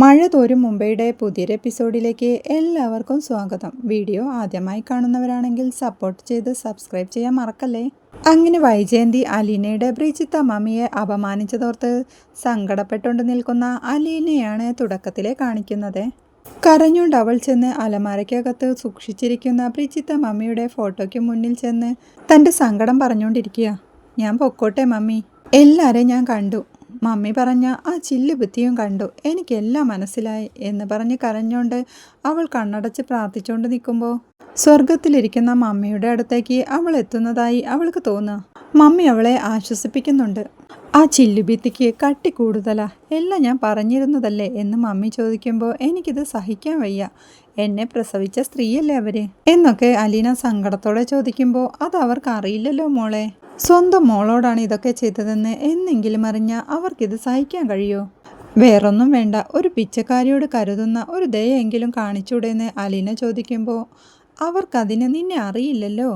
മഴ തോരും മുംബൈയുടെ പുതിയൊരു എപ്പിസോഡിലേക്ക് എല്ലാവർക്കും സ്വാഗതം. വീഡിയോ ആദ്യമായി കാണുന്നവരാണെങ്കിൽ സപ്പോർട്ട് ചെയ്ത് സബ്സ്ക്രൈബ് ചെയ്യാൻ മറക്കല്ലേ? അങ്ങനെ വൈജയന്തി അലീനയുടെ ബ്രിജിത്ത മമ്മിയെ അപമാനിച്ചതോർത്ത് സങ്കടപ്പെട്ടുകൊണ്ട് നിൽക്കുന്ന അലീനയാണ് തുടക്കത്തിലെ കാണിക്കുന്നത്. കരഞ്ഞുകൊണ്ട് അവൾ ചെന്ന് അലമാരയ്ക്കകത്ത് സൂക്ഷിച്ചിരിക്കുന്ന ബ്രിജിത്ത മമ്മിയുടെ ഫോട്ടോയ്ക്ക് മുന്നിൽ ചെന്ന് തന്റെ സങ്കടം പറഞ്ഞുകൊണ്ടിരിക്കുക. ഞാൻ പൊക്കോട്ടെ മമ്മി. എല്ലാവരെയും ഞാൻ കണ്ടു. മമ്മി പറഞ്ഞ ആ ചില്ല് ബുദ്ധിയും കണ്ടു. എനിക്കെല്ലാം മനസ്സിലായി എന്ന് പറഞ്ഞ് കരഞ്ഞോണ്ട് അവൾ കണ്ണടച്ച് പ്രാർത്ഥിച്ചുകൊണ്ട് നിൽക്കുമ്പോൾ സ്വർഗത്തിലിരിക്കുന്ന മമ്മിയുടെ അടുത്തേക്ക് അവൾ എത്തുന്നതായി അവൾക്ക് തോന്നുക മമ്മി അവളെ ആശ്വസിപ്പിക്കുന്നുണ്ട്. ആ ചില്ലുഭിത്തിക്ക് കട്ടി കൂടുതലാ. എല്ലാം ഞാൻ പറഞ്ഞിരുന്നതല്ലേ? എന്ന് മമ്മി ചോദിക്കുമ്പോൾ എനിക്കിത് സഹിക്കാൻ വയ്യ. എന്നെ പ്രസവിച്ച സ്ത്രീയല്ലേ അവർ? എന്നൊക്കെ അലീന സങ്കടത്തോടെ ചോദിക്കുമ്പോൾ അത് അവർക്ക് അറിയില്ലല്ലോ മോളെ. സ്വന്തം മോളോടാണ് ഇതൊക്കെ ചെയ്തതെന്ന് എന്നെങ്കിലും അറിഞ്ഞ അവർക്കിത് സഹിക്കാൻ കഴിയോ? വേറൊന്നും വേണ്ട. ഒരു പിച്ചക്കാരിയോട് കരുതുന്ന ഒരു ദയെങ്കിലും കാണിച്ചൂടെന്ന് അലീന ചോദിക്കുമ്പോൾ അവർക്കതിന് നിന്നെ അറിയില്ലല്ലോ.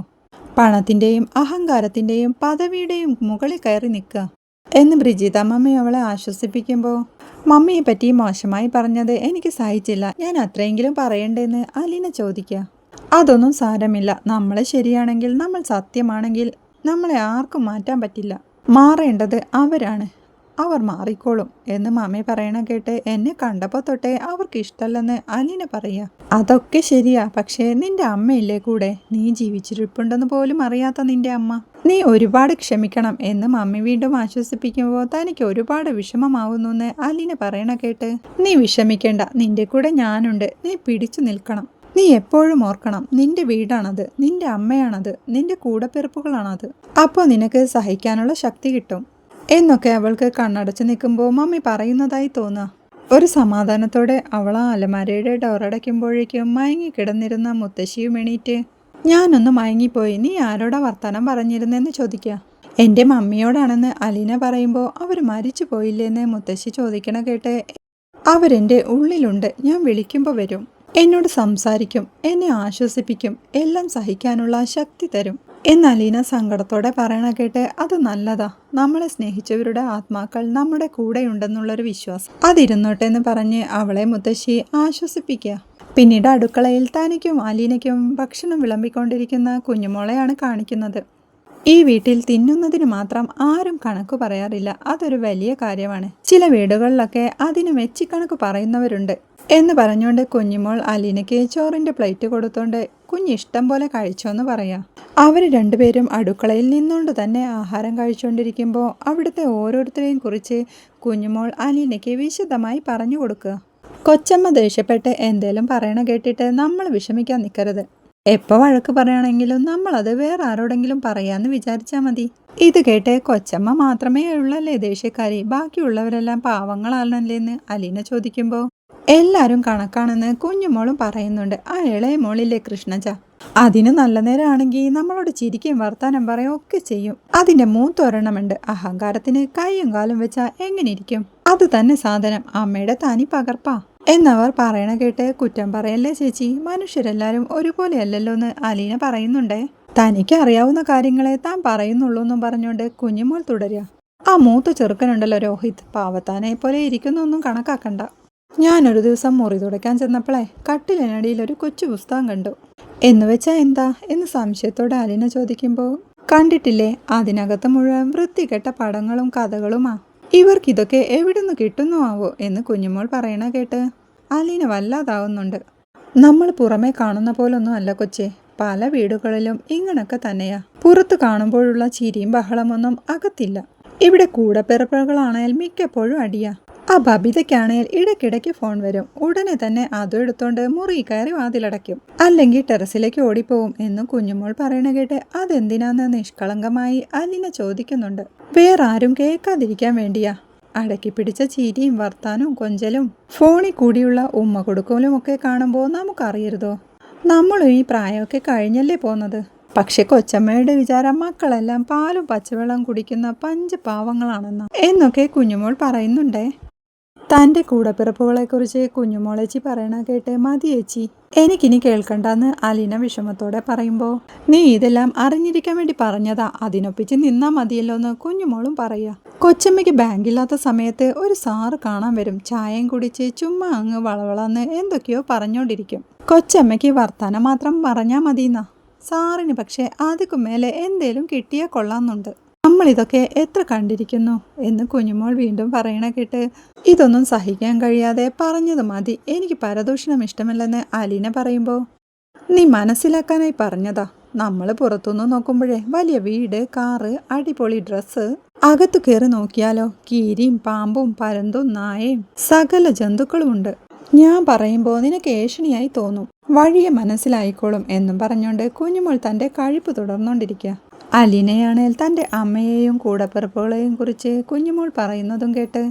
പണത്തിന്റെയും അഹങ്കാരത്തിന്റെയും പദവിയുടെയും മുകളിൽ കയറി നിൽക്കുക എന്ന് ബ്രിജിത മമ്മി അവളെ ആശ്വസിപ്പിക്കുമ്പോൾ മമ്മിയെ പറ്റി മോശമായി പറഞ്ഞത് എനിക്ക് സഹിച്ചില്ല. ഞാൻ അത്രയെങ്കിലും പറയണ്ടേന്ന് അലീന ചോദിക്കുക അതൊന്നും സാരമില്ല. നമ്മൾ ശരിയാണെങ്കിൽ നമ്മൾ സത്യമാണെങ്കിൽ നമ്മളെ ആർക്കും മാറ്റാൻ പറ്റില്ല. മാറേണ്ടത് അവരാണ്. അവർ മാറിക്കോളും എന്ന് മമ്മി പറയണ കേട്ട് എന്നെ കണ്ടപ്പോൾ തൊട്ടേ അവർക്ക് ഇഷ്ടമല്ലെന്ന് അലീന പറയാ. അതൊക്കെ ശരിയാ പക്ഷേ നിന്റെ അമ്മയില്ലേ കൂടെ? നീ ജീവിച്ചിരിപ്പുണ്ടെന്ന് പോലും അറിയാത്ത നിന്റെ അമ്മ. നീ ഒരുപാട് ക്ഷമിക്കണം എന്ന് മമ്മി വീണ്ടും ആശ്വസിപ്പിക്കുമ്പോൾ തനിക്ക് ഒരുപാട് വിഷമമാവുന്നു എന്ന് അലീന പറയണ കേട്ട് നീ വിഷമിക്കേണ്ട നിന്റെ കൂടെ ഞാനുണ്ട്. നീ പിടിച്ചു നിൽക്കണം. നീ എപ്പോഴും ഓർക്കണം നിന്റെ വീടാണത് നിന്റെ അമ്മയാണത് നിന്റെ കൂടപ്പിറപ്പുകളാണത്. അപ്പോൾ നിനക്ക് സഹിക്കാനുള്ള ശക്തി കിട്ടും. എന്നൊക്കെ അവൾക്ക് കണ്ണടച്ച് നിൽക്കുമ്പോൾ മമ്മി പറയുന്നതായി തോന്നുക ഒരു സമാധാനത്തോടെ അവൾ ആ അലമാരയുടെ ഡോറടയ്ക്കുമ്പോഴേക്കും മയങ്ങി കിടന്നിരുന്ന മുത്തശ്ശിയും എണീറ്റ് ഞാനൊന്ന് മയങ്ങിപ്പോയി നീ ആരോടാ വർത്തമാനം പറഞ്ഞിരുന്നെന്ന് ചോദിക്കുക എന്റെ മമ്മിയോടാണെന്ന് അലീന പറയുമ്പോൾ അവർ മരിച്ചു പോയില്ലെന്ന് മുത്തശ്ശി ചോദിക്കണ കേട്ട് അവരെന്റെ ഉള്ളിലുണ്ട് ഞാൻ വിളിക്കുമ്പോൾ വരും. എന്നോട് സംസാരിക്കും എന്നെ ആശ്വസിപ്പിക്കും എല്ലാം സഹിക്കാനുള്ള ശക്തി തരും. എന്നലീന സങ്കടത്തോടെ പറയണ കേട്ട് അത് നല്ലതാ. നമ്മളെ സ്നേഹിച്ചവരുടെ ആത്മാക്കൾ നമ്മുടെ കൂടെയുണ്ടെന്നുള്ളൊരു വിശ്വാസം. അതിരുന്നോട്ടെ എന്ന് പറഞ്ഞ് അവളെ മുത്തശ്ശി ആശ്വസിപ്പിക്കുക പിന്നീട് അടുക്കളയിൽ തനിക്കും അലീനയ്ക്കും ഭക്ഷണം വിളമ്പിക്കൊണ്ടിരിക്കുന്ന കുഞ്ഞുമോളെയാണ് കാണിക്കുന്നത്. ഈ വീട്ടിൽ തിന്നുന്നതിന് മാത്രം ആരും കണക്ക് പറയാറില്ല. അതൊരു വലിയ കാര്യമാണ്. ചില വീടുകളിലൊക്കെ അതിന് മെച്ചിക്കണക്ക് പറയുന്നവരുണ്ട്. എന്ന് പറഞ്ഞുകൊണ്ട് കുഞ്ഞുമോൾ അലീനയ്ക്ക് ചോറിന്റെ പ്ലേറ്റ് കൊടുത്തോണ്ട് കുഞ്ഞിഷ്ടം പോലെ കഴിച്ചോന്ന് പറയാം. അവർ രണ്ടുപേരും അടുക്കളയിൽ നിന്നുകൊണ്ട് തന്നെ ആഹാരം കഴിച്ചുകൊണ്ടിരിക്കുമ്പോൾ അവിടുത്തെ ഓരോരുത്തരെയും കുറിച്ച് കുഞ്ഞുമോൾ അലീനയ്ക്ക് വിശദമായി പറഞ്ഞു കൊടുക്കുക കൊച്ചമ്മ ദേഷ്യപ്പെട്ട് എന്തേലും പറയണ കേട്ടിട്ട് നമ്മൾ വിഷമിക്കാൻ നിൽക്കരുത് എപ്പോൾ വഴക്ക് പറയണമെങ്കിലും നമ്മളത് വേറെ ആരോടെങ്കിലും പറയാമെന്ന് വിചാരിച്ചാൽ മതി. ഇത് കേട്ട് കൊച്ചമ്മ മാത്രമേ ഉള്ളല്ലേ ദേഷ്യക്കാരി? ബാക്കിയുള്ളവരെല്ലാം പാവങ്ങളാണല്ലേ എന്ന് അലീന ചോദിക്കുമ്പോൾ എല്ലാവരും കണക്കാണെന്ന് കുഞ്ഞുമോളും പറയുന്നുണ്ട്. ആ ഇളയ മോളിലെ കൃഷ്ണജ? അതിന് നല്ല നേരമാണെങ്കിൽ നമ്മളോട് ചിരിക്കും വർത്താനം പറയും ഒക്കെ ചെയ്യും. അതിന്റെ മൂത്തൊരെണ്ണമുണ്ട് അഹങ്കാരത്തിന് കൈയും കാലും വെച്ചാൽ എങ്ങനെ ഇരിക്കും? അത് തന്നെ സാധനം. അമ്മയുടെ തനി പകർപ്പാ. എന്നവർ പറയണ കേട്ട് കുറ്റം പറയല്ലേ ചേച്ചി? മനുഷ്യരെല്ലാരും ഒരുപോലെയല്ലല്ലോ എന്ന് അലീന പറയുന്നുണ്ടേ. തനിക്ക് അറിയാവുന്ന കാര്യങ്ങളെ താൻ പറയുന്നുള്ളൂ എന്നും പറഞ്ഞുകൊണ്ട് കുഞ്ഞുമോൾ തുടരുക ആ മൂത്ത ചെറുക്കനുണ്ടല്ലോ രോഹിത്. പാവത്താനെ പോലെ ഇരിക്കുന്നൊന്നും കണക്കാക്കണ്ട. ഞാനൊരു ദിവസം മുറി തുടയ്ക്കാൻ ചെന്നപ്പോഴേ കട്ടിലിനടിയിൽ ഒരു കൊച്ചു പുസ്തകം കണ്ടു. എന്ന് വെച്ചാ എന്താ? എന്ന് സംശയത്തോടെ അലിന ചോദിക്കുമ്പോൾ കണ്ടിട്ടില്ലേ? അതിനകത്ത് മുഴുവൻ വൃത്തികെട്ട പടങ്ങളും കഥകളുമാ. ഇവർക്കിതൊക്കെ എവിടുന്ന് കിട്ടുന്നു ആവോ എന്ന് കുഞ്ഞുമോൾ പറയണ കേട്ട് അലീന വല്ലാതാവുന്നുണ്ട്. നമ്മൾ പുറമേ കാണുന്ന പോലൊന്നും അല്ല കൊച്ചേ. പല വീടുകളിലും ഇങ്ങനൊക്കെ തന്നെയാ. പുറത്ത് കാണുമ്പോഴുള്ള ചിരിയും ബഹളമൊന്നും അകത്തില്ല. ഇവിടെ കൂടപ്പിറപ്പുകളാണേൽ മിക്കപ്പോഴും അടിയാ. ആ ബബിതയ്ക്കാണേൽ ഇടയ്ക്കിടയ്ക്ക് ഫോൺ വരും. ഉടനെ തന്നെ അതും എടുത്തോണ്ട് മുറി കയറി വാതിലടയ്ക്കും. അല്ലെങ്കിൽ ടെറസിലേക്ക് ഓടിപ്പോവും എന്നും കുഞ്ഞുമോൾ പറയണ കേട്ട് അതെന്തിനാന്ന് നിഷ്കളങ്കമായി അലിന ചോദിക്കുന്നുണ്ട്. വേറെ ആരും കേൾക്കാതിരിക്കാൻ വേണ്ടിയാ. അടക്കി പിടിച്ച ചീരിയും വർത്താനവും കൊഞ്ചലും ഫോണിൽ കൂടിയുള്ള ഉമ്മ കൊടുക്കലും ഒക്കെ കാണുമ്പോൾ നമുക്കറിയരുതോ? നമ്മളും ഈ പ്രായമൊക്കെ കഴിഞ്ഞല്ലേ പോന്നത്? പക്ഷെ കൊച്ചമ്മയുടെ വിചാരം മക്കളെല്ലാം പാലും പച്ചവെള്ളം കുടിക്കുന്ന പഞ്ചപാവങ്ങളാണെന്ന. എന്നൊക്കെ കുഞ്ഞുമോൾ പറയുന്നുണ്ടേ. തന്റെ കൂടപ്പിറപ്പുകളെക്കുറിച്ച് കുഞ്ഞുമോളേച്ചി പറയണ കേട്ട് മതി ചേച്ചി എനിക്കിനി കേൾക്കണ്ടെന്ന് അലീന വിഷമത്തോടെ പറയുമ്പോൾ നീ ഇതെല്ലാം അറിഞ്ഞിരിക്കാൻ വേണ്ടി പറഞ്ഞതാ. അതിനൊപ്പിച്ച് നിന്നാ മതിയല്ലോ എന്ന് കുഞ്ഞുമോളും പറയുക കൊച്ചമ്മയ്ക്ക് ബാങ്കില്ലാത്ത സമയത്ത് ഒരു സാറ് കാണാൻ വരും. ചായയും കുടിച്ച് ചുമ്മാ അങ്ങ് വളവളന്ന് എന്തൊക്കെയോ പറഞ്ഞോണ്ടിരിക്കും. കൊച്ചമ്മയ്ക്ക് വർത്താനം മാത്രം പറഞ്ഞാൽ മതിയെന്നാ സാറിന് പക്ഷേ അതിക്കുമേലെ മേലെ എന്തേലും കിട്ടിയാൽ കൊള്ളാമെന്നുണ്ട് നമ്മളിതൊക്കെ എത്ര കണ്ടിരിക്കുന്നു എന്ന് കുഞ്ഞുമോൾ വീണ്ടും പറയണ കേട്ട് ഇതൊന്നും സഹിക്കാൻ കഴിയാതെ പറഞ്ഞത് മതി. എനിക്ക് പരദൂഷണം ഇഷ്ടമല്ലെന്ന് അലീന പറയുമ്പോൾ നീ മനസ്സിലാക്കാനായി പറഞ്ഞതാ. നമ്മൾ പുറത്തുനിന്ന് നോക്കുമ്പോഴേ വലിയ വീട് കാറ് അടിപൊളി ഡ്രസ്സ് അകത്തു കയറി നോക്കിയാലോ? കീരിയും പാമ്പും പരന്തും നായയും സകല ജന്തുക്കളും ഉണ്ട്. ഞാൻ പറയുമ്പോൾ നിനക്ക് ഏഷണിയായി തോന്നും. വഴിയെ മനസ്സിലായിക്കോളും എന്നും പറഞ്ഞുകൊണ്ട് കുഞ്ഞുമോൾ തന്റെ കഴിപ്പ് തുടർന്നുകൊണ്ടിരിക്കുക അലീനയാണേൽ തന്റെ അമ്മയെയും കൂടപ്പിറപ്പുകളെയും കുറിച്ച് കുഞ്ഞുമോൾ പറയുന്നതും കേട്ട്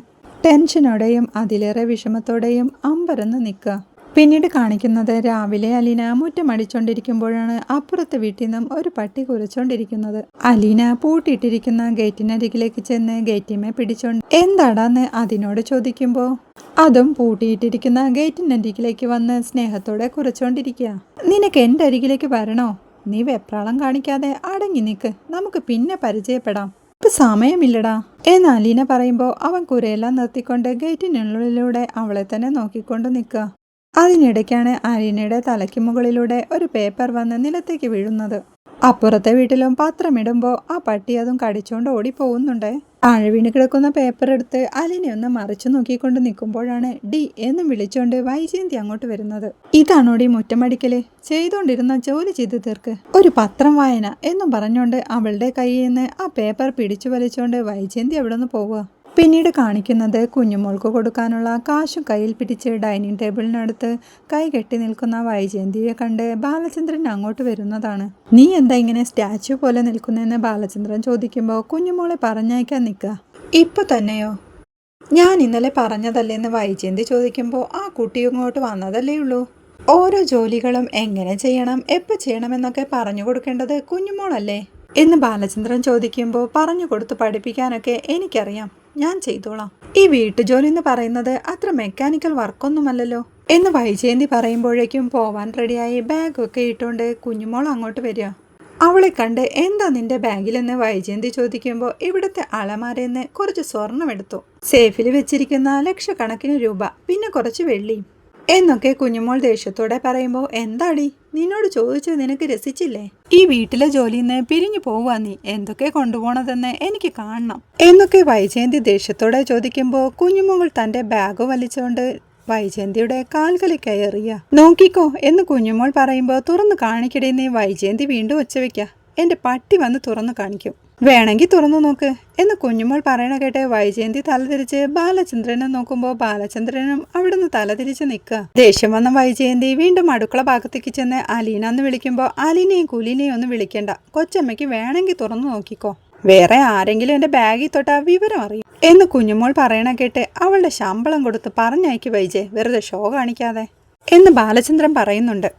ടെൻഷനോടെയും അതിലേറെ വിഷമത്തോടെയും അമ്പരന്ന് നിൽക്കുക. പിന്നീട് കാണിക്കുന്നത് രാവിലെ അലീന മുറ്റമടിച്ചോണ്ടിരിക്കുമ്പോഴാണ് അപ്പുറത്തെ വീട്ടിൽ നിന്നും ഒരു പട്ടി കുരച്ചോണ്ടിരിക്കുന്നത്. അലീന പൂട്ടിയിട്ടിരിക്കുന്ന ഗേറ്റിനരികിലേക്ക് ചെന്ന് ഗേറ്റിമേ പിടിച്ചോണ്ട് എന്താടാന്ന്? അതിനോട് ചോദിക്കുമ്പോൾ അതും പൂട്ടിയിട്ടിരിക്കുന്ന ഗേറ്റിനരികിലേക്ക് വന്ന് സ്നേഹത്തോടെ കുരച്ചോണ്ടിരിക്കുക നിനക്ക് എന്റെ അരികിലേക്ക് വരണോ? നീ വെപ്രാളം കാണിക്കാതെ അടങ്ങി നിൽക്ക് നമുക്ക് പിന്നെ പരിചയപ്പെടാം. ഇപ്പൊ സമയമില്ലടാ. എന്ന് അലീന പറയുമ്പോൾ അവൻ കുരയെല്ലാം നിർത്തിക്കൊണ്ട് ഗേറ്റിനുള്ളിലൂടെ അവളെ തന്നെ നോക്കിക്കൊണ്ട് നിൽക്കുക. അതിനിടയ്ക്കാണ് അലീനയുടെ തലയ്ക്ക് മുകളിലൂടെ ഒരു പേപ്പർ വന്ന് നിലത്തേക്ക് വീഴുന്നത്. അപ്പുറത്തെ വീട്ടിലും പത്രമിടുമ്പോൾ ആ പട്ടി അതും കടിച്ചുകൊണ്ട് ഓടിപ്പോകുന്നുണ്ട് താഴെ വീണ് കിടക്കുന്ന പേപ്പർ എടുത്ത് അലിനെ ഒന്ന് മറിച്ചു നോക്കിക്കൊണ്ട് നിൽക്കുമ്പോഴാണ് ഡി എന്നും വിളിച്ചുകൊണ്ട് വൈജയന്തി അങ്ങോട്ട് വരുന്നത്. ഇതാണോടി മുറ്റമടിക്കൽ? ചെയ്തുകൊണ്ടിരുന്ന ജോലി ചെയ്ത് തീർക്ക്. ഒരു പത്രം വായന എന്നും പറഞ്ഞുകൊണ്ട് അവളുടെ കയ്യിൽ നിന്ന് ആ പേപ്പർ പിടിച്ചു വലിച്ചുകൊണ്ട് വൈജയന്തി അവിടെ നിന്ന് പോവുക. പിന്നീട് കാണിക്കുന്നത് കുഞ്ഞുമോൾക്ക് കൊടുക്കാനുള്ള കാശും കയ്യിൽ പിടിച്ച് ഡൈനിങ് ടേബിളിനടുത്ത് കൈ കെട്ടി നിൽക്കുന്ന വൈജയന്തിയെ കണ്ട് ബാലചന്ദ്രൻ അങ്ങോട്ട് വരുന്നതാണ്. നീ എന്താ ഇങ്ങനെ സ്റ്റാച്യു പോലെ നിൽക്കുന്നതെന്ന് ബാലചന്ദ്രൻ ചോദിക്കുമ്പോൾ കുഞ്ഞുമോളെ പറഞ്ഞയക്കാൻ നിൽക്കുക ഇപ്പൊ തന്നെയോ? ഞാൻ ഇന്നലെ പറഞ്ഞതല്ലേന്ന്? വൈജയന്തി ചോദിക്കുമ്പോൾ ആ കുട്ടി ഇങ്ങോട്ട് വന്നതല്ലേ ഉള്ളൂ. ഓരോ ജോലികളും എങ്ങനെ ചെയ്യണം? എപ്പോൾ ചെയ്യണമെന്നൊക്കെ പറഞ്ഞു കൊടുക്കേണ്ടത് കുഞ്ഞുമോളല്ലേ? എന്ന് ബാലചന്ദ്രൻ ചോദിക്കുമ്പോൾ പറഞ്ഞു കൊടുത്ത് പഠിപ്പിക്കാനൊക്കെ എനിക്കറിയാം. ഞാൻ ചെയ്തോളാം. ഈ വീട്ടുജോലി എന്ന് പറയുന്നത് അത്ര മെക്കാനിക്കൽ വർക്കൊന്നുമല്ലല്ലോ എന്ന് വൈജയന്തി പറയുമ്പോഴേക്കും പോവാൻ റെഡിയായി ബാഗൊക്കെ ഇട്ടുകൊണ്ട് കുഞ്ഞുമോൾ അങ്ങോട്ട് വരിക. അവളെ കണ്ട് എന്താ നിന്റെ ബാഗിലെന്ന് വൈജയന്തി ചോദിക്കുമ്പോൾ ഇവിടുത്തെ അളമാരെന്ന് കുറച്ച് സ്വർണം എടുത്തു. സേഫിൽ വെച്ചിരിക്കുന്ന ലക്ഷക്കണക്കിന് രൂപ പിന്നെ കുറച്ച് വെള്ളിയും. എന്നൊക്കെ കുഞ്ഞുമോൾ ദേഷ്യത്തോടെ പറയുമ്പോൾ എന്താടി? നിന്നോട് ചോദിച്ചത് നിനക്ക് രസിച്ചില്ലേ? ഈ വീട്ടിലെ ജോലിയിൽ നിന്ന് പിരിഞ്ഞു പോവാ നീ. എന്തൊക്കെ കൊണ്ടുപോണതെന്ന് എനിക്ക് കാണണം. എന്നൊക്കെ വൈജയന്തി ദേഷ്യത്തോടെ ചോദിക്കുമ്പോൾ കുഞ്ഞുമോൾ തന്റെ ബാഗ് വലിച്ചുകൊണ്ട് വൈജയന്തിയുടെ കാൽകളി കയറിയ. നോക്കിക്കോ എന്ന് കുഞ്ഞുമോൾ പറയുമ്പോൾ തുറന്നു കാണിക്കടേ നീ വൈജയന്തി വീണ്ടും ഒച്ചവെക്ക എന്റെ പട്ടി വന്ന് തുറന്നു കാണിക്കും. വേണമെങ്കിൽ തുറന്നു നോക്ക്. എന്ന് കുഞ്ഞുമോൾ പറയണ കേട്ട് വൈജയന്തി തലതിരിച്ച് ബാലചന്ദ്രനെ നോക്കുമ്പോൾ ബാലചന്ദ്രനും അവിടുന്ന് തലതിരിച്ച് നിൽക്കുക ദേഷ്യം വന്ന വൈജയന്തി വീണ്ടും അടുക്കള ഭാഗത്തേക്ക് ചെന്ന് അലീന എന്ന് വിളിക്കുമ്പോൾ അലീനയും കുലീനയും ഒന്നും വിളിക്കണ്ട. കൊച്ചമ്മയ്ക്ക് വേണമെങ്കിൽ തുറന്നു നോക്കിക്കോ. വേറെ ആരെങ്കിലും എന്റെ ബാഗിൽ തൊട്ടാ വിവരം അറിയും. എന്ന് കുഞ്ഞുമോൾ പറയണ കേട്ട് അവളുടെ ശമ്പളം കൊടുത്ത് പറഞ്ഞയക്ക് വൈജയ്. വെറുതെ ഷോ കാണിക്കാതെ. എന്ന് ബാലചന്ദ്രൻ പറയുന്നുണ്ട്.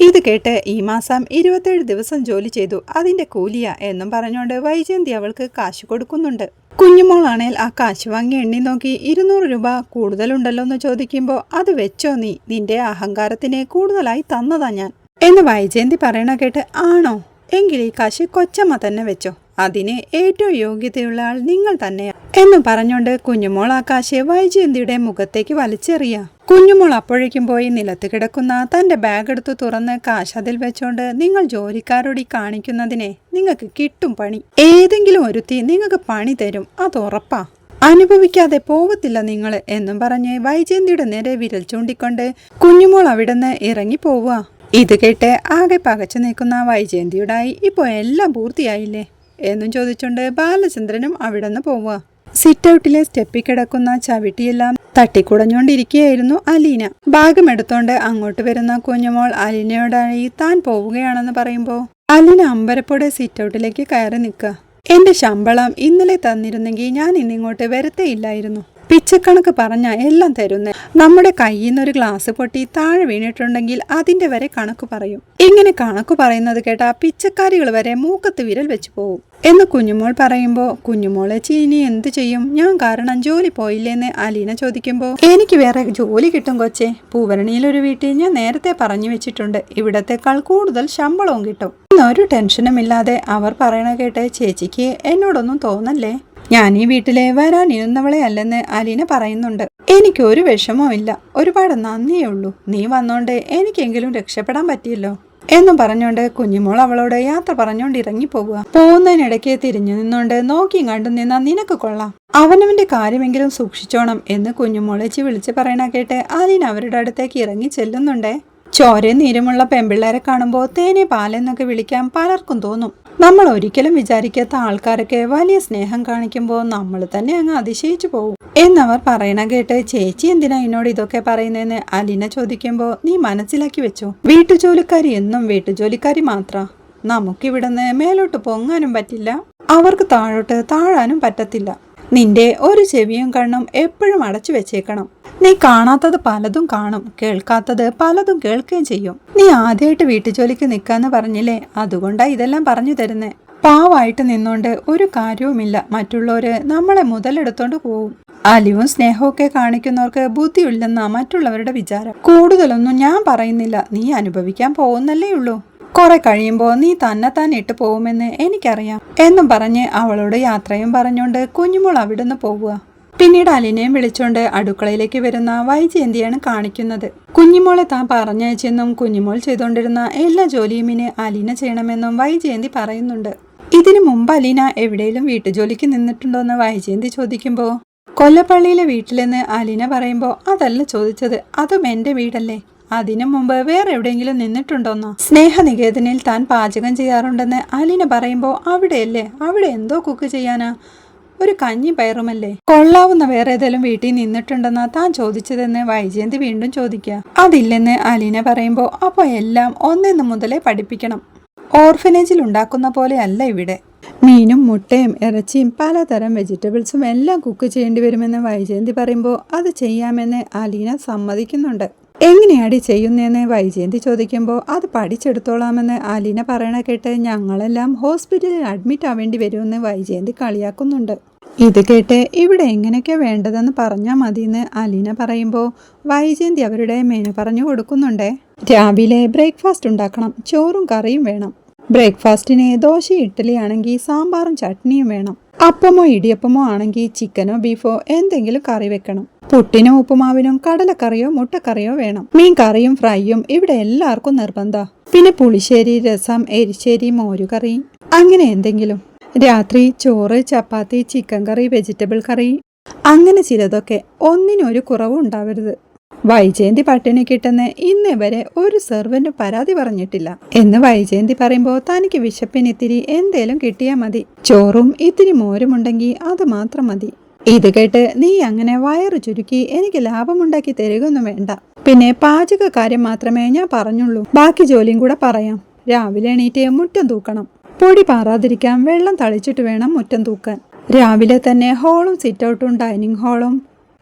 ഇത് കേട്ട് ഈ മാസം ഇരുപത്തേഴ് ദിവസം ജോലി ചെയ്തു. അതിന്റെ കൂലിയ എന്നും പറഞ്ഞുകൊണ്ട് വൈജയന്തി അവൾക്ക് കാശ് കൊടുക്കുന്നുണ്ട്. കുഞ്ഞുമോളാണേൽ ആ കാശ് വാങ്ങി എണ്ണി നോക്കി ഇരുന്നൂറ് രൂപ കൂടുതലുണ്ടല്ലോ എന്ന് ചോദിക്കുമ്പോൾ അത് വെച്ചോ നീ? നിന്റെ അഹങ്കാരത്തിന് കൂടുതലായി തന്നതാ ഞാൻ. എന്ന് വൈജയന്തി പറയണ കേട്ട് ആണോ? എങ്കിൽ ഈ കാശ് കൊച്ചമ്മ തന്നെ വെച്ചോ. അതിന് ഏറ്റവും യോഗ്യതയുള്ള ആൾ നിങ്ങൾ തന്നെയാണ് എന്ന് പറഞ്ഞുകൊണ്ട് കുഞ്ഞുമോൾ ആ കാശ് വൈജയന്തിയുടെ മുഖത്തേക്ക് വലിച്ചെറിയ. കുഞ്ഞുമോൾ അപ്പോഴേക്കും പോയി നിലത്ത് കിടക്കുന്ന തന്റെ ബാഗ് എടുത്ത് തുറന്ന് കാശ് അതിൽ വെച്ചോണ്ട് നിങ്ങൾ ജോലിക്കാരോടി കാണിക്കുന്നതിനെ നിങ്ങൾക്ക് കിട്ടും പണി. ഏതെങ്കിലും ഒരുത്തി നിങ്ങൾക്ക് പണി തരും അത് ഉറപ്പാ. അനുഭവിക്കാതെ പോവത്തില്ല നിങ്ങൾ എന്നും പറഞ്ഞ് വൈജയന്തിയുടെ നേരെ വിരൽ ചൂണ്ടിക്കൊണ്ട് കുഞ്ഞുമോൾ അവിടുന്ന് ഇറങ്ങി പോവുക. ഇത് കേട്ട് ആകെ പകച്ചു നിൽക്കുന്ന വൈജയന്തിയുടായി ഇപ്പോൾ എല്ലാം പൂർത്തിയായില്ലേ? എന്നും ചോദിച്ചുകൊണ്ട് ബാലചന്ദ്രനും അവിടെ നിന്ന് പോവുക. സിറ്റ് ഔട്ടിലെ സ്റ്റെപ്പിൽ കിടക്കുന്ന ചവിട്ടിയെല്ലാം തട്ടിക്കുടഞ്ഞുകൊണ്ടിരിക്കുകയായിരുന്നു അലീന. ഭാഗമെടുത്തോണ്ട് അങ്ങോട്ട് വരുന്ന കുഞ്ഞുമോൾ അലീനയോടായി താൻ പോവുകയാണെന്ന് പറയുമ്പോൾ അലീന അമ്പരപ്പോടെ സിറ്റ് ഔട്ടിലേക്ക് കയറി നിൽക്കുക. എന്റെ ശമ്പളം ഇന്നലെ തന്നിരുന്നെങ്കിൽ ഞാൻ ഇന്നിങ്ങോട്ട് വരത്തേയില്ലായിരുന്നു. പിച്ചക്കണക്ക് പറഞ്ഞ എല്ലാം തരുന്നേ. നമ്മുടെ കയ്യിൽ നിന്ന് ഒരു ഗ്ലാസ് പൊട്ടി താഴെ വീണിട്ടുണ്ടെങ്കിൽ അതിന്റെ വരെ കണക്ക് പറയും. ഇങ്ങനെ കണക്ക് പറയുന്നത് കേട്ടാ പിച്ചക്കാരികൾ വരെ മൂക്കത്ത് വിരൽ വെച്ച് പോവും. എന്ന് കുഞ്ഞുമോൾ പറയുമ്പോൾ കുഞ്ഞുമോളെ ചീനി എന്ത് ചെയ്യും? ഞാൻ കാരണം ജോലി പോയില്ലേന്ന് അലീന ചോദിക്കുമ്പോൾ എനിക്ക് വേറെ ജോലി കിട്ടും കൊച്ചെ. പൂവരണിയിലൊരു വീട്ടിൽ ഞാൻ നേരത്തെ പറഞ്ഞു വെച്ചിട്ടുണ്ട്. ഇവിടത്തെക്കാൾ കൂടുതൽ ശമ്പളവും കിട്ടും. ഒരു ടെൻഷനും ഇല്ലാതെ അവർ പറയണ കേട്ട് ചേച്ചിക്ക് എന്നോടൊന്നും തോന്നല്ലേ? ഞാൻ ഈ വീട്ടിലെ വരാനിരുന്നവളെ അല്ലെന്ന് അലീന പറയുന്നുണ്ട്. എനിക്ക് ഒരു വിഷമവും ഇല്ല ഒരുപാട് നന്ദിയേ ഉള്ളൂ. നീ വന്നോണ്ട് എനിക്കെങ്കിലും രക്ഷപ്പെടാൻ പറ്റിയല്ലോ? എന്നും പറഞ്ഞുകൊണ്ട് കുഞ്ഞുമോൾ അവളോട് യാത്ര പറഞ്ഞുകൊണ്ട് ഇറങ്ങിപ്പോവുക പോകുന്നതിനിടയ്ക്ക് തിരിഞ്ഞു നിന്നുകൊണ്ട് നോക്കിയും കണ്ടു നിന്നാ നിനക്ക് കൊള്ളാം. അവനവന്റെ കാര്യമെങ്കിലും സൂക്ഷിച്ചോണം എന്ന് കുഞ്ഞുമോളേച്ചി വിളിച്ച് പറയണ കേട്ട് അലീന അവരുടെ അടുത്തേക്ക് ഇറങ്ങി ചെല്ലുന്നുണ്ടേ. ചോരയും നീരുമുള്ള പെമ്പിള്ളേരെ കാണുമ്പോൾ തേനെ പാലെന്നൊക്കെ വിളിക്കാൻ പലർക്കും തോന്നും. നമ്മൾ ഒരിക്കലും വിചാരിക്കാത്ത ആൾക്കാരൊക്കെ വലിയ സ്നേഹം കാണിക്കുമ്പോൾ നമ്മൾ തന്നെ അങ്ങ് അതിശയിച്ചു പോകും. എന്നവർ പറയണ കേട്ട് ചേച്ചി എന്തിനാ എന്നോട് ഇതൊക്കെ പറയുന്നതെന്ന് അലീന ചോദിക്കുമ്പോൾ നീ മനസ്സിലാക്കി വെച്ചോ. വീട്ടുജോലിക്കാരി എന്നും വീട്ടുജോലിക്കാരി മാത്ര. നമുക്കിവിടുന്ന് മേലോട്ട് പൊങ്ങാനും പറ്റില്ല. അവർക്ക് താഴോട്ട് താഴാനും പറ്റത്തില്ല. നിന്റെ ഒരു ചെവിയും കണ്ണും എപ്പോഴും അടച്ചു വെച്ചേക്കണം. നീ കാണാത്തത് പലതും കാണും കേൾക്കാത്തത് പലതും കേൾക്കുകയും ചെയ്യും. നീ ആദ്യമായിട്ട് വീട്ടു ജോലിക്ക് നിൽക്കാന്ന് പറഞ്ഞില്ലേ? അതുകൊണ്ടാ ഇതെല്ലാം പറഞ്ഞു തരുന്നേ. പാവായിട്ട് നിന്നോണ്ട് ഒരു കാര്യവുമില്ല. മറ്റുള്ളവര് നമ്മളെ മുതലെടുത്തോണ്ട് പോവും. അലിവും സ്നേഹവും കാണിക്കുന്നവർക്ക് ബുദ്ധിയില്ലെന്നാ മറ്റുള്ളവരുടെ വിചാരം. കൂടുതലൊന്നും ഞാൻ പറയുന്നില്ല. നീ അനുഭവിക്കാൻ പോകുന്നല്ലേ ഉള്ളൂ. കുറെ കഴിയുമ്പോൾ നീ തന്നെ തന്നെ ഇട്ട് പോകുമെന്ന് എനിക്കറിയാം. എന്നും പറഞ്ഞ് അവളോട് യാത്രയും പറഞ്ഞുകൊണ്ട് കുഞ്ഞുമോൾ അവിടുന്ന് പോവുക. പിന്നീട് അലിനെയും വിളിച്ചുകൊണ്ട് അടുക്കളയിലേക്ക് വരുന്ന വൈജയന്തിയാണ് കാണിക്കുന്നത്. കുഞ്ഞിമോളെ താൻ പറഞ്ഞയച്ചെന്നും കുഞ്ഞിമോൾ ചെയ്തുകൊണ്ടിരുന്ന എല്ലാ ജോലിയും ഇനി അലീന ചെയ്യണമെന്നും വൈജയന്തി പറയുന്നുണ്ട്. ഇതിനു മുമ്പ് അലീന എവിടെയെങ്കിലും വീട്ടുജോലിക്ക് നിന്നിട്ടുണ്ടോന്ന് വൈജയന്തി ചോദിക്കുമ്പോൾ കൊല്ലപ്പള്ളിയിലെ വീട്ടിലെന്ന് അലീന പറയുമ്പോൾ അതല്ല ചോദിച്ചത്. അതും എന്റെ വീടല്ലേ. അതിനു മുമ്പ് വേറെ എവിടെയെങ്കിലും നിന്നിട്ടുണ്ടോന്നോ? സ്നേഹനികേതനിൽ താൻ പാചകം ചെയ്യാറുണ്ടെന്ന് അലീന പറയുമ്പോൾ അവിടെയല്ലേ. അവിടെ എന്തോ കുക്ക് ചെയ്യാനാ. ഒരു കഞ്ഞി പയറുമല്ലേ? കൊള്ളാവുന്ന വേറെ ഏതെങ്കിലും വീട്ടിൽ നിന്നിട്ടുണ്ടെന്നാ താൻ ചോദിച്ചതെന്ന് വൈജയന്തി വീണ്ടും ചോദിക്കുക. അതില്ലെന്ന് അലീന പറയുമ്പോൾ അപ്പോൾ എല്ലാം ഒന്നിന്ന് മുതലേ പഠിപ്പിക്കണം. ഓർഫനേജിൽ ഉണ്ടാക്കുന്ന പോലെ അല്ല ഇവിടെ. മീനും മുട്ടയും ഇറച്ചിയും പലതരം വെജിറ്റബിൾസും എല്ലാം കുക്ക് ചെയ്യേണ്ടി വരുമെന്ന് വൈജയന്തി പറയുമ്പോൾ അത് ചെയ്യാമെന്ന് അലീന സമ്മതിക്കുന്നുണ്ട്. എങ്ങനെയാടി ചെയ്യുന്നതെന്ന് വൈജയന്തി ചോദിക്കുമ്പോൾ അത് പഠിച്ചെടുത്തോളാമെന്ന് അലീന പറയണ കേട്ട് ഞങ്ങളെല്ലാം ഹോസ്പിറ്റലിൽ അഡ്മിറ്റ് ആവേണ്ടി വരുമെന്ന് വൈജയന്തി കളിയാക്കുന്നുണ്ട്. ഇത് കേട്ട് ഇവിടെ എങ്ങനെയൊക്കെ വേണ്ടതെന്ന് പറഞ്ഞാൽ മതിയെന്ന് അലീന പറയുമ്പോൾ വൈജയന്തി അവരുടെ മെനു പറഞ്ഞു കൊടുക്കുന്നുണ്ടേ. രാവിലെ ബ്രേക്ക്ഫാസ്റ്റ് ഉണ്ടാക്കണം ചോറും കറിയും വേണം. ബ്രേക്ക്ഫാസ്റ്റിന് ദോശ ഇഡ്ഡലി ആണെങ്കിൽ സാമ്പാറും ചട്നിയും വേണം. അപ്പമോ ഇടിയപ്പമോ ആണെങ്കിൽ ചിക്കനോ ബീഫോ എന്തെങ്കിലും കറി വെക്കണം. പുട്ടിനോ ഉപ്പുമാവിനും കടലക്കറിയോ മുട്ടക്കറിയോ വേണം. മീൻ കറിയും ഫ്രൈയും ഇവിടെ എല്ലാവർക്കും നിർബന്ധ. പിന്നെ പുളിശ്ശേരി രസം എരിശ്ശേരി മോരുകറി. അങ്ങനെ എന്തെങ്കിലും. രാത്രി ചോറ് ചപ്പാത്തി ചിക്കൻ കറി വെജിറ്റബിൾ കറി. അങ്ങനെ ചിലതൊക്കെ ഒന്നിനൊരു കുറവും ഉണ്ടാവരുത്. വൈജയന്തി പട്ടിണി കിട്ടുന്ന ഇന്ന് വരെ ഒരു സെർവന്റും പരാതി പറഞ്ഞിട്ടില്ല. എന്ന് വൈജയന്തി പറയുമ്പോൾ തനിക്ക് വിശപ്പിന് ഇത്തിരി എന്തേലും കിട്ടിയാൽ മതി. ചോറും ഇത്തിരി മോരും മോരുമുണ്ടെങ്കിൽ അത് മാത്രം മതി. ഇത് കേട്ട് നീ അങ്ങനെ വയറ് ചുരുക്കി എനിക്ക് ലാഭമുണ്ടാക്കി തരികയൊന്നും വേണ്ട. പിന്നെ പാചക കാര്യം മാത്രമേ ഞാൻ പറഞ്ഞുള്ളൂ. ബാക്കി ജോലിയും കൂടെ പറയാം. രാവിലെ എണീറ്റ് മുറ്റം തൂക്കണം. പൊടി പാറാതിരിക്കാൻ വെള്ളം തളിച്ചിട്ട് വേണം മുറ്റം തൂക്കാൻ. രാവിലെ തന്നെ ഹോളും സിറ്റൗട്ടും ഡൈനിങ് ഹാളും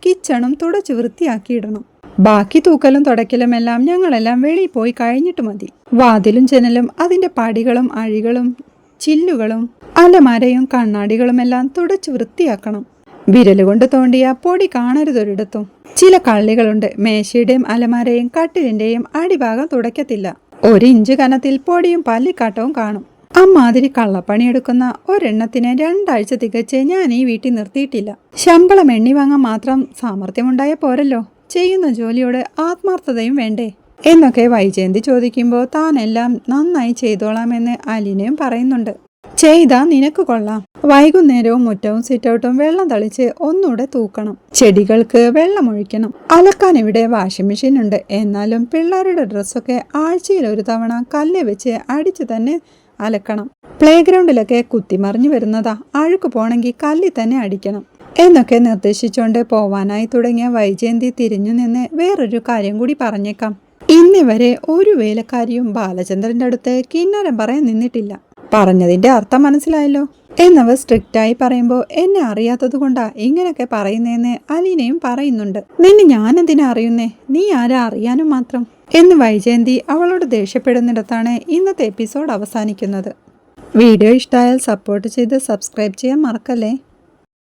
കിച്ചണും തുടച്ച് വൃത്തിയാക്കിയിടണം. ബാക്കി തൂക്കലും തുടക്കലും എല്ലാം ഞങ്ങളെല്ലാം വെളിയിൽ പോയി കഴിഞ്ഞിട്ട് മതി. വാതിലും ജനലും അതിന്റെ പടികളും അഴികളും ചില്ലുകളും അലമാരയും കണ്ണാടികളും എല്ലാം തുടച്ചു വൃത്തിയാക്കണം. വിരലുകൊണ്ട് തോണ്ടിയ പൊടി കാണരുതൊരിടത്തും ചില കള്ളികളുണ്ട്. മേശയുടെയും അലമാരയും കട്ടിലിന്റെയും അടിഭാഗം തുടയ്ക്കത്തില്ല. ഒരു ഇഞ്ച് കനത്തിൽ പൊടിയും പല്ലിക്കാട്ടവും കാണും. അമ്മാതിരി കള്ളപ്പണിയെടുക്കുന്ന ഒരെണ്ണത്തിന് രണ്ടാഴ്ച തികച്ച് ഞാൻ ഈ വീട്ടിൽ നിർത്തിയിട്ടില്ല. ശമ്പളം എണ്ണി വാങ്ങാൻ മാത്രം സാമർഥ്യമുണ്ടായ പോരല്ലോ. ചെയ്യുന്ന ജോലിയോട് ആത്മാർത്ഥതയും വേണ്ടേ? എന്നൊക്കെ വൈജയന്തി ചോദിക്കുമ്പോൾ താനെല്ലാം നന്നായി ചെയ്തോളാമെന്ന് അലിനയും പറയുന്നുണ്ട്. ചെയ്താ നിനക്ക് കൊള്ളാം. വൈകുന്നേരവും മുറ്റവും സിറ്റൗട്ടും വെള്ളം തളിച്ച് ഒന്നുകൂടെ തൂക്കണം. ചെടികൾക്ക് വെള്ളം ഒഴിക്കണം. അലക്കാൻ ഇവിടെ വാഷിംഗ് മെഷീൻ ഉണ്ട് എന്നാലും പിള്ളേരുടെ ഡ്രസ്സൊക്കെ ആഴ്ചയിൽ ഒരു തവണ കല്ല് വെച്ച് അടിച്ച് തന്നെ അലക്കണം. പ്ലേ ഗ്രൗണ്ടിലൊക്കെ കുത്തിമറിഞ്ഞു വരുന്നതാ. അഴുക്ക് പോണെങ്കിൽ കല്ലിൽ തന്നെ അടിക്കണം. എന്നൊക്കെ നിർദ്ദേശിച്ചുകൊണ്ട് പോവാനായി തുടങ്ങിയ വൈജയന്തി തിരിഞ്ഞു നിന്ന് വേറൊരു കാര്യം കൂടി പറഞ്ഞേക്കാം. ഇന്നിവരെ ഒരു വേലക്കാരിയും ബാലചന്ദ്രന്റെ അടുത്ത് കിന്നരം പറയാൻ നിന്നിട്ടില്ല. പറഞ്ഞതിന്റെ അർത്ഥം മനസ്സിലായല്ലോ. എന്നവർ സ്ട്രിക്റ്റായി പറയുമ്പോൾ എന്നെ അറിയാത്തത് കൊണ്ടാ ഇങ്ങനെയൊക്കെ പറയുന്നതെന്ന് അലീനയും പറയുന്നുണ്ട്. നിന്നെ ഞാൻ എന്തിനാ അറിയുന്നേ? നീ ആരാ അറിയാനും മാത്രം. എന്ന് വൈജയന്തി അവളോട് ദേഷ്യപ്പെടുന്നിടത്താണ് ഇന്നത്തെ എപ്പിസോഡ് അവസാനിക്കുന്നത്. വീഡിയോ ഇഷ്ടമായാൽ സപ്പോർട്ട് ചെയ്ത് സബ്സ്ക്രൈബ് ചെയ്യാൻ മറക്കല്ലേ?